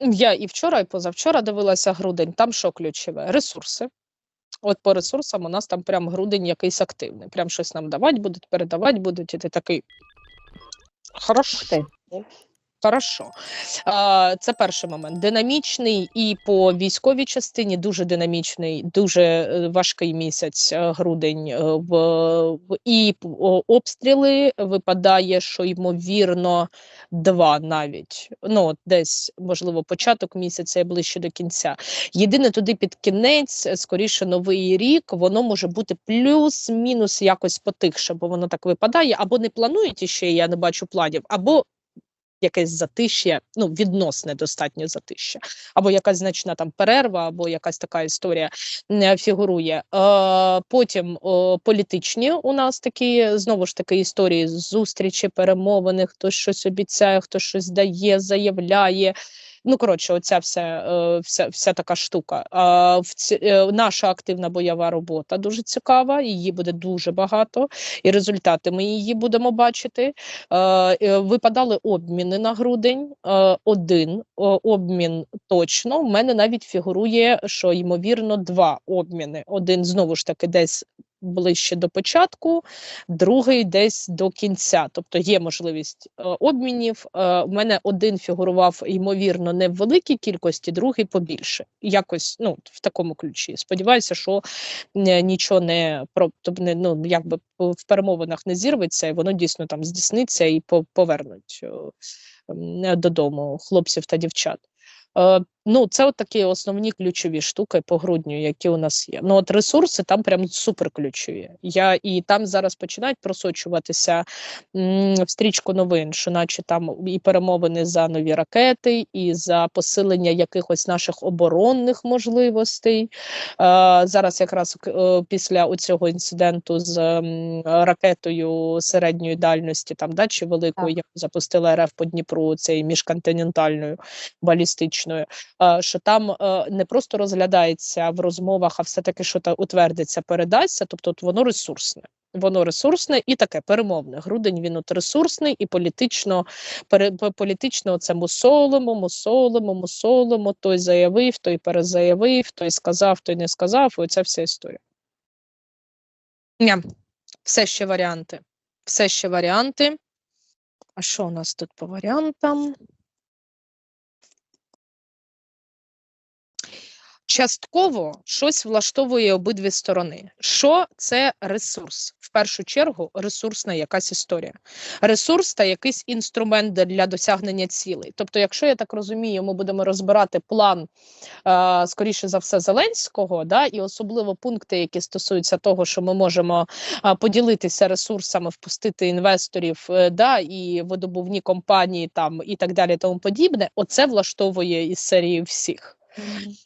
Я і вчора, і позавчора дивилася грудень. Там що ключове? Ресурси. От по ресурсам у нас там прям грудень якийсь активний. Прям щось нам давати будуть, передавати будуть, і ти такий. Хорошо. Хорошо. Це перший момент. Динамічний і по військовій частині дуже динамічний, дуже е, важкий місяць, е, грудень. е, і обстріли випадає, що ймовірно два навіть. Ну, десь, можливо, початок місяця і ближче до кінця. Єдине туди під кінець, скоріше, новий рік, воно може бути плюс-мінус якось потихше, бо воно так випадає, або не планують іще, я не бачу планів, або якесь затишє, ну відносне достатньо затишя, або якась значна там перерва, або якась така історія не фігурує. Е, потім е, політичні у нас такі знову ж таки історії зустрічі, перемовини, хтось щось обіцяє, хтось щось дає, заявляє. Ну, коротше, оця вся, е, вся, вся така штука. А, в ці, е, наша активна бойова робота дуже цікава, її буде дуже багато, і результати ми її будемо бачити. Е, випадали обміни на грудень. Один обмін точно. У мене навіть фігурує, що ймовірно два обміни. Один знову ж таки десь. Ближче до початку, другий десь до кінця. Тобто є можливість е, обмінів. Е, у мене один фігурував, ймовірно, не в великій кількості, другий побільше. Якось ну, в такому ключі. Сподіваюся, що е, нічого не тобто не ну якби в перемовинах не зірветься, і воно дійсно там здійсниться і повернуть е, додому хлопців та дівчат. Е, ну, це от такі основні ключові штуки по грудню, які у нас є. Ну, от ресурси там прям супер ключові. Я і там зараз починають просочуватися м, в стрічку новин, що наче там і перемовини за нові ракети, і за посилення якихось наших оборонних можливостей. Е, зараз якраз е, після оцього інциденту з м, ракетою середньої дальності, там да, чи великою, яку запустила РФ по Дніпру, цією міжконтинентальною балістичною, е, що там е, не просто розглядається в розмовах, а все-таки що та утвердиться, передасться, тобто от воно ресурсне. Воно ресурсне і таке перемовне. Грудень він от ресурсний і політично, політично це мусолимо, мусолимо, мусолимо. Той заявив, той перезаявив, той сказав, той не сказав. І оця вся історія. Ні, все ще варіанти. Все ще варіанти. А що у нас тут по варіантам? Частково щось влаштовує обидві сторони. Що це ресурс? В першу чергу, ресурсна якась історія. Ресурс та якийсь інструмент для- досягнення цілей. Тобто, якщо я так розумію, ми будемо розбирати план, е, скоріше за все, Зеленського, да, і особливо пункти, які стосуються того, що ми можемо поділитися ресурсами, впустити інвесторів, е, да, і видобувні компанії там і так далі, тому подібне. Оце влаштовує із серії всіх.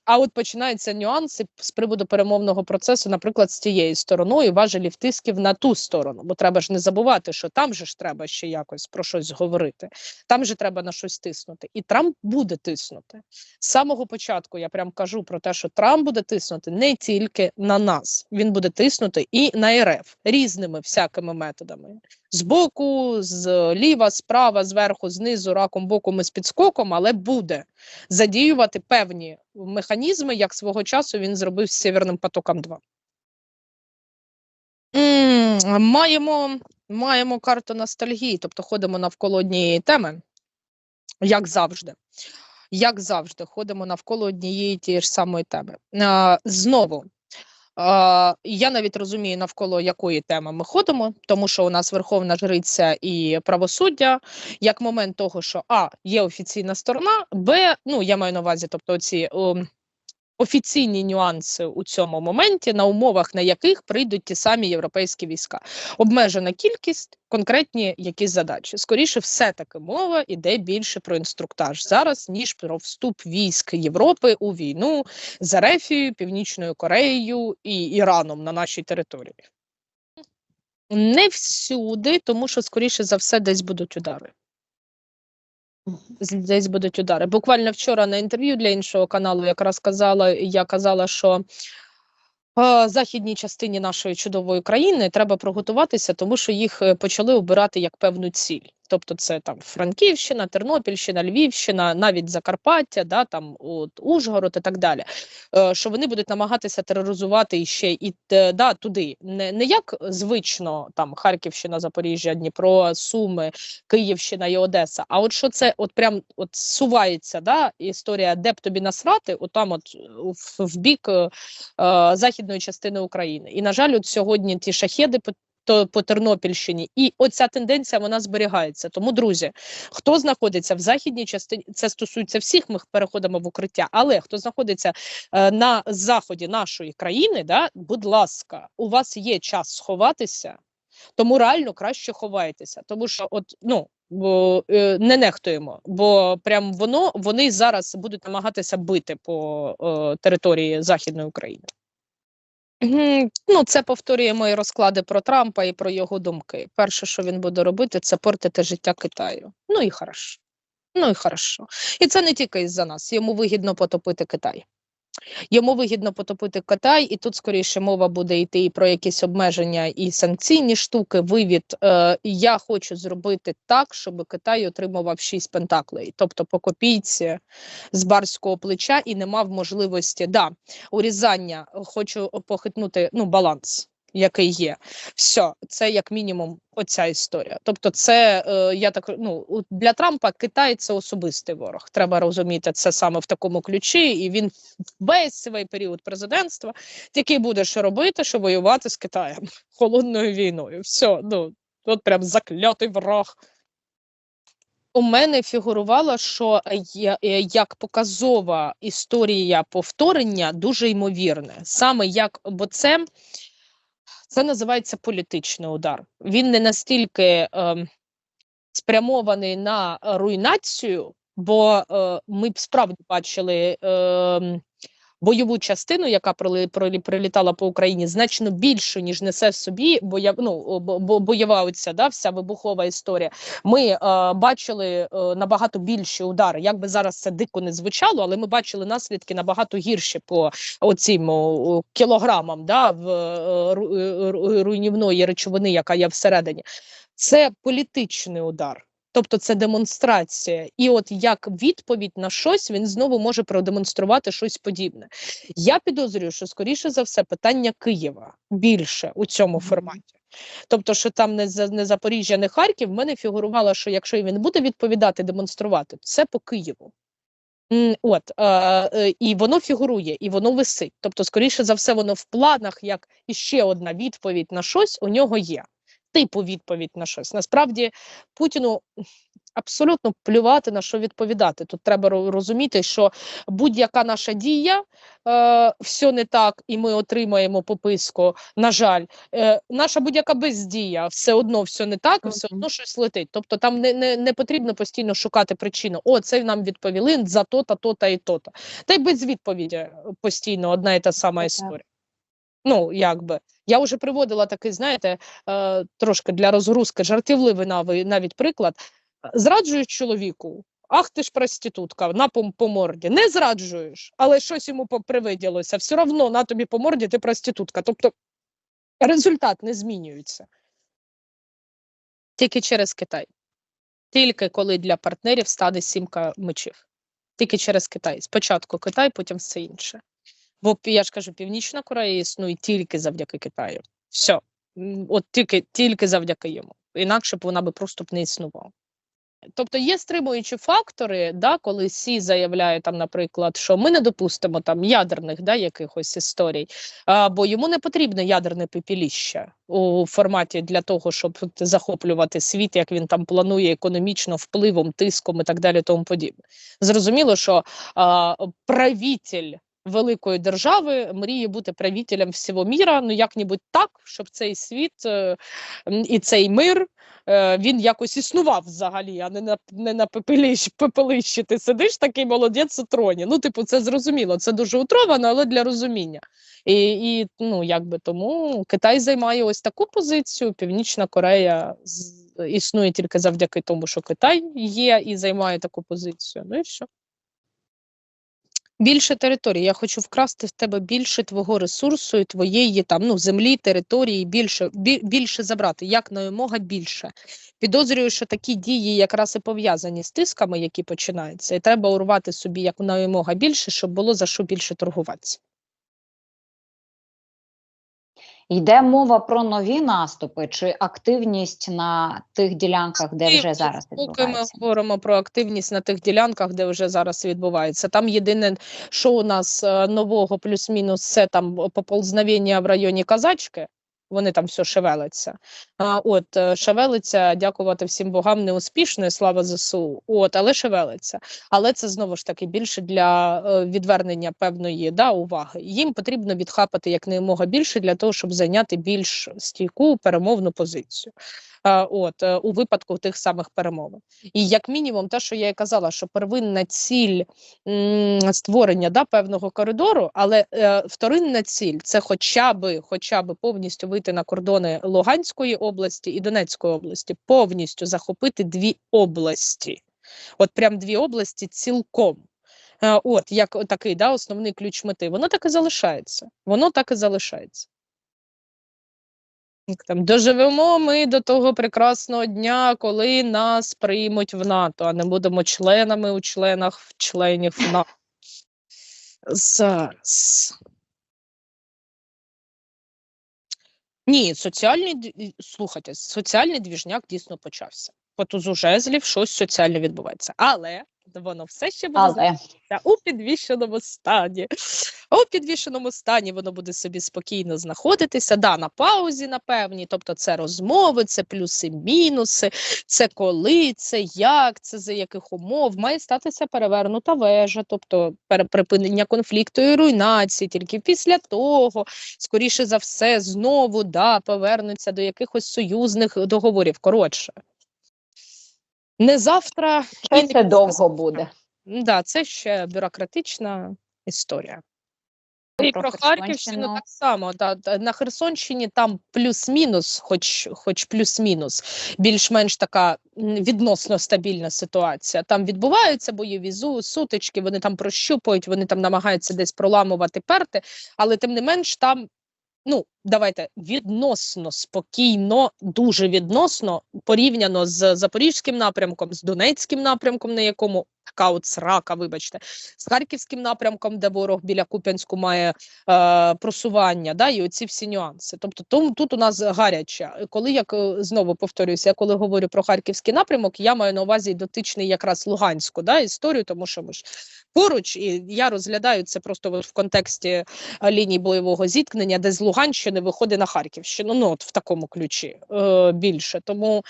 А от починаються нюанси з приводу перемовного процесу, наприклад, з тією стороною важелів тисків на ту сторону. Бо треба ж не забувати, що там же ж треба ще якось про щось говорити. Там же треба на щось тиснути. І Трамп буде тиснути. З самого початку я прям кажу про те, що Трамп буде тиснути не тільки на нас, він буде тиснути і на РФ різними всякими методами. Збоку, з ліва, справа, зверху, знизу, раком, боком і з підскоком, але буде задіювати певні механізми, як свого часу він зробив з Сєвєрним потоком 2. М, Маємо, маємо карту ностальгії, тобто ходимо навколо однієї теми, як завжди. Як завжди, ходимо навколо однієї тієї ж самої теми. Знову. Я навіть розумію, навколо якої теми ми ходимо, тому що у нас Верховна Жриця і правосуддя, як момент того, що А, є офіційна сторона, Б, ну я маю на увазі, тобто ці офіційні нюанси у цьому моменті, на умовах на яких прийдуть ті самі європейські війська. Обмежена кількість, конкретні якісь задачі. Скоріше, все таки мова іде більше про інструктаж зараз, ніж про вступ військ Європи у війну з Арефією, Північною Кореєю і Іраном на нашій території. Не всюди, тому що, скоріше за все, десь будуть удари. Десь будуть удари. Буквально вчора на інтерв'ю для іншого каналу якраз казала, я казала, що е, західній частині нашої чудової країни треба приготуватися, тому що їх е, почали обирати як певну ціль. Тобто це там Франківщина, Тернопільщина, Львівщина, навіть Закарпаття, да, там от Ужгород і так далі. Е, що вони будуть намагатися тероризувати іще і е, да, туди, не, не як звично там Харківщина, Запоріжжя, Дніпро, Суми, Київщина і Одеса. А от що це от прям от сувається да, історія, де б тобі насрати, отам от в, в бік е, е, західної частини України. І на жаль, от сьогодні ті шахеди то, по Тернопільщині, і оця тенденція вона зберігається. Тому, друзі, хто знаходиться в західній частині, це стосується всіх. Ми переходимо в укриття, але хто знаходиться е, на заході нашої країни, да, будь ласка, у вас є час сховатися. Тому реально краще ховайтеся, тому що от ну бо, е, не нехтуємо, бо прям воно вони зараз будуть намагатися бити по е, території Західної України. Ну, це повторює мої розклади про Трампа і про його думки. Перше, що він буде робити, це портити життя Китаю. Ну і хорошо. Ну і хорошо. І це не тільки із-за нас. Йому вигідно потопити Китай. Йому вигідно потопити Китай, і тут скоріше мова буде йти і про якісь обмеження і санкційні штуки. Вивід е, я хочу зробити так, щоб Китай отримував шість пентаклей, тобто по копійці з барського плеча і не мав можливості да, урізання. Хочу похитнути ну баланс. Який є, все, це як мінімум оця історія. Тобто, це е, я так ну для Трампа Китай це особистий ворог. Треба розуміти це саме в такому ключі, і він весь свій період президентства тільки буде що робити, що воювати з Китаєм холодною війною. Все, ну от прям заклятий ворог. У мене фігурувало, що е, як показова історія повторення дуже ймовірне. Саме як, бо це, це називається політичний удар. Він не настільки е, спрямований на е, руйнацію, бо е, ми б справді бачили ем, бойову частину, яка прилітала по Україні, значно більшу, ніж несе в собі боя, ну, бо, бо- бойова оця, да, вся вибухова історія. Ми е, бачили е, набагато більші удари. Як би зараз це дико не звучало, але ми бачили наслідки набагато гірші по оцім о, кілограмам да, в е, е, ру- руйнівної речовини, яка є всередині. Це політичний удар. Тобто це демонстрація, і от як відповідь на щось він знову може продемонструвати щось подібне. Я підозрюю, що скоріше за все питання Києва більше у цьому форматі. Тобто, що там не, За- не Запоріжжя, не Харків, в мене фігурувало, що якщо він буде відповідати, демонструвати, це по Києву. От е, е, і воно фігурує, і воно висить. Тобто, скоріше за все, воно в планах, як іще одна відповідь на щось у нього є. Типу відповідь на щось. Насправді Путіну абсолютно плювати на що відповідати. Тут треба розуміти, що будь-яка наша дія е, все не так, і ми отримаємо пописку. На жаль, е, наша будь-яка бездія, все одно все не так, все одно щось летить. Тобто там не, не, не потрібно постійно шукати причину. О, це нам відповіли за то-та, то-та і то-та. Та й без відповіді постійно одна і та сама історія. Ну, якби. Я вже приводила такий, знаєте, е, трошки для розгрузки жартівливий навіть приклад. Зраджуєш чоловіку, ах ти ж проститутка, на по, по морді. Не зраджуєш, але щось йому привиділося. Все одно на тобі по морді, ти проститутка. Тобто результат не змінюється. Тільки через Китай. Тільки коли для партнерів стане сімка мечів. Тільки через Китай. Спочатку Китай, потім все інше. Бо я ж кажу, Північна Корея існує тільки завдяки Китаю. Все. От тільки, тільки завдяки йому. Інакше б вона би просто б не існувала. Тобто є стримуючі фактори, да, коли Сі заявляє там, наприклад, що ми не допустимо там ядерних да, якихось історій, а, бо йому не потрібне ядерне пепеліще у форматі для того, щоб захоплювати світ, як він там планує економічно впливом, тиском і так далі. Тому подібне. Зрозуміло, що а, правитель великої держави мріє бути правителем всього міра, ну як-небудь так, щоб цей світ е, і цей мир е, він якось існував взагалі, а не на не на пепелищі, пепелищі. Ти сидиш такий молодець у троні. Ну, типу, це зрозуміло. Це дуже утровано, але для розуміння. І, і ну якби тому Китай займає ось таку позицію. Північна Корея існує тільки завдяки тому, що Китай є і займає таку позицію. Ну і все. Більше території. Я хочу вкрасти в тебе більше твого ресурсу і твоєї там ну землі, території, більше бі, більше забрати, як наймога більше. Підозрюю, що такі дії якраз і пов'язані з тисками, які починаються, і треба урвати собі як наймога більше, щоб було за що більше торгуватися. Йде мова про нові наступи чи активність на тих ділянках, де вже зараз Поки ми говоримо про активність на тих ділянках, де вже зараз відбувається. Там єдине, що у нас е, нового плюс-мінус, це там поползновення в районі Казачки. Вони там все шевелиться. А, от е, шевелиться, дякувати всім богам, неуспішно, слава ЗСУ. От, але шевелиться. Але це знову ж таки більше для е, відвернення певної да, уваги. Їм потрібно відхапати якнаймога більше для того, щоб зайняти більш стійку перемовну позицію. От е, у випадку тих самих перемовин. І як мінімум, те, що я і казала, що первинна ціль створення да, певного коридору, але е, вторинна ціль це хоча би, хоча би повністю вийти на кордони Луганської області і Донецької області, повністю захопити дві області. От прям дві області цілком. Е, От як такий да, основний ключ мети. Воно так і залишається. Воно так і залишається. Як Там доживемо ми до того прекрасного дня, коли нас приймуть в НАТО, а не будемо членами у членах в членів НАТО. Зараз. Ні, соціальний слухайте, соціальний двіжняк дійсно почався. От з жезлів щось соціальне відбувається. Але воно все ще буде Але знаходитися у підвішеному стані. У підвішеному стані воно буде собі спокійно знаходитися. Да, на паузі, на певній. Тобто, це розмови, це плюси, мінуси, це коли, це як, це за яких умов. Має статися перевернута вежа, тобто припинення конфлікту і руйнації. Тільки після того, скоріше за все, знову да, повернуться до якихось союзних договорів. Коротше. Не завтра і не це довго буде. Да, це ще бюрократична історія. І про Про Харківщину так само. Да, на Херсонщині там плюс-мінус, хоч, хоч плюс-мінус, більш-менш така відносно стабільна ситуація. Там відбуваються бойові сутички, вони там прощупують, вони там намагаються десь проламувати перти, але тим не менш там. Ну, давайте відносно спокійно, дуже відносно порівняно з Запорізьким напрямком, з Донецьким напрямком, на якому така от срака, вибачте, з Харківським напрямком, де ворог біля Куп'янську має е, просування, да, і оці всі нюанси. Тобто тому тут у нас гаряче. Коли як е, знову повторююся, я коли говорю про харківський напрямок, я маю на увазі дотичний якраз Луганську да, історію, тому що ми ж поруч, і я розглядаю це просто в контексті е, лінії бойового зіткнення, де з Луганщини виходить на Харківщину. Ну от в такому ключі е, більше. Тому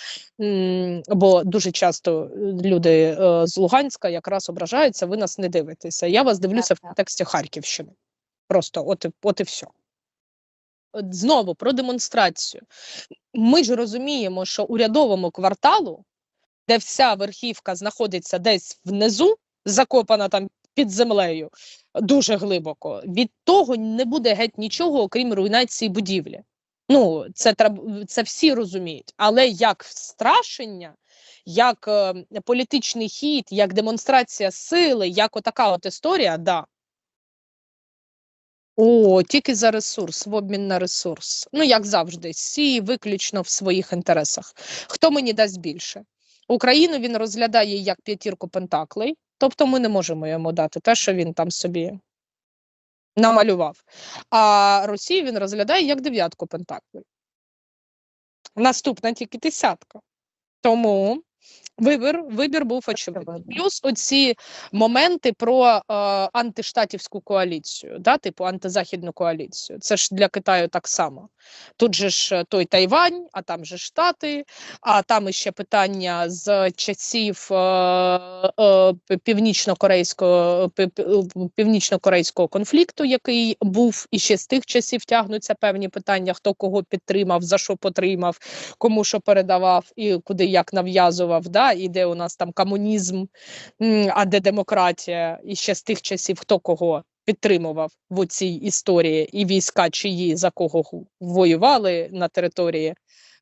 бо дуже часто люди е, з Луганська якраз ображаються, ви нас не дивитеся. Я вас дивлюся в контексті Харківщини. Просто от, от і все. От Знову про демонстрацію. Ми ж розуміємо, що урядовому кварталу, де вся верхівка знаходиться десь внизу, закопана там під землею дуже глибоко, від того не буде геть нічого, окрім руйнації будівлі. Ну, це це всі розуміють. Але як страшення, як е, політичний хід, як демонстрація сили, як отака от історія, да. О, тільки за ресурс, в обмін на ресурс. Ну, як завжди, всі виключно в своїх інтересах. Хто мені дасть більше? Україну він розглядає як п'ятірку пентаклей, тобто ми не можемо йому дати те, що він там собі намалював. А Росію він розглядає як дев'ятку пентаклів. Наступна тільки десятка. Тому вибір, вибір був очевидний. Плюс оці моменти про е, антиштатівську коаліцію, да, типу антизахідну коаліцію. Це ж для Китаю так само. Тут же ж е, той Тайвань, а там же Штати, а там іще питання з часів е, е, північно-корейського пі- пі- північно-корейського конфлікту, який був, і ще з тих часів тягнуться певні питання, хто кого підтримав, за що потримав, кому що передавав і куди як нав'язував, да, і де у нас там комунізм, а де демократія, і ще з тих часів хто кого підтримував в цій історії, і війська чиї за кого воювали на території.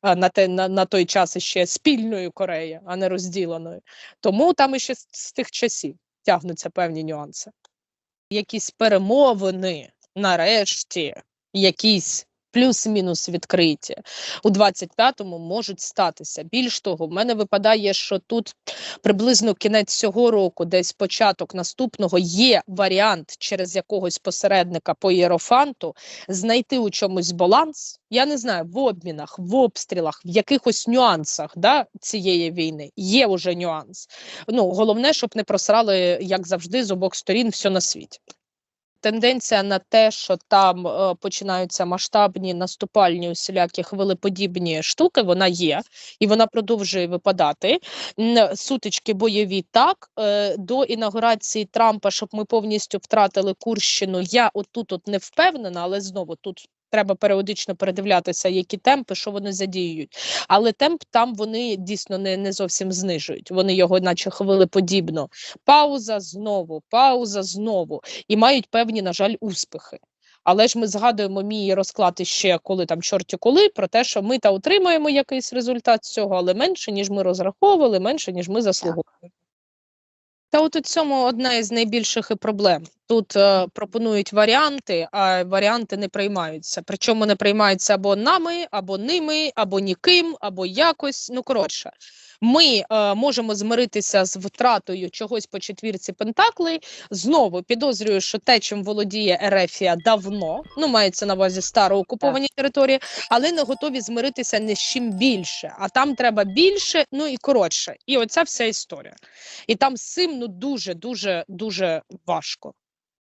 На, те, на, на той час ще спільної Кореї, а не розділеної. Тому там іще з, з тих часів тягнуться певні нюанси. якісь перемовини, нарешті, якісь плюс-мінус відкриті у 25-му можуть статися. Більш того, в мене випадає, що тут приблизно кінець цього року, десь початок наступного, є варіант через якогось посередника по єрофанту знайти у чомусь баланс. Я не знаю, в обмінах, в обстрілах, в якихось нюансах да, цієї війни є уже нюанс. Ну головне, щоб не просрали, як завжди, з обох сторін все на світі. Тенденція на те, що там е, починаються масштабні наступальні усілякі хвилеподібні штуки, вона є і вона продовжує випадати. Сутички бойові так е, до інаугурації Трампа, щоб ми повністю втратили Курщину. Я отут от не впевнена, але знову тут. Треба періодично передивлятися, які темпи, що вони задіюють. Але темп там вони дійсно не, не зовсім знижують. Вони його, наче хвилеподібно. Пауза знову, пауза знову і мають певні, на жаль, успіхи. Але ж ми згадуємо мій розклад іще коли там чорті коли про те, що ми та отримаємо якийсь результат з цього, але менше, ніж ми розраховували, менше, ніж ми заслуговували. Та от у цьому одна із найбільших і проблем. Тут е, пропонують варіанти, а варіанти не приймаються. Причому не приймаються або нами, або ними, або ніким, або якось. Ну коротше, ми е, можемо змиритися з втратою чогось по четвірці Пентаклей. Знову підозрюю, що те, чим володіє Ерефія давно, ну мається на увазі староокуповані території, але не готові змиритися ні з чим більше. А там треба більше, ну і коротше. І оця вся історія. І там з цим ну дуже, дуже, дуже важко.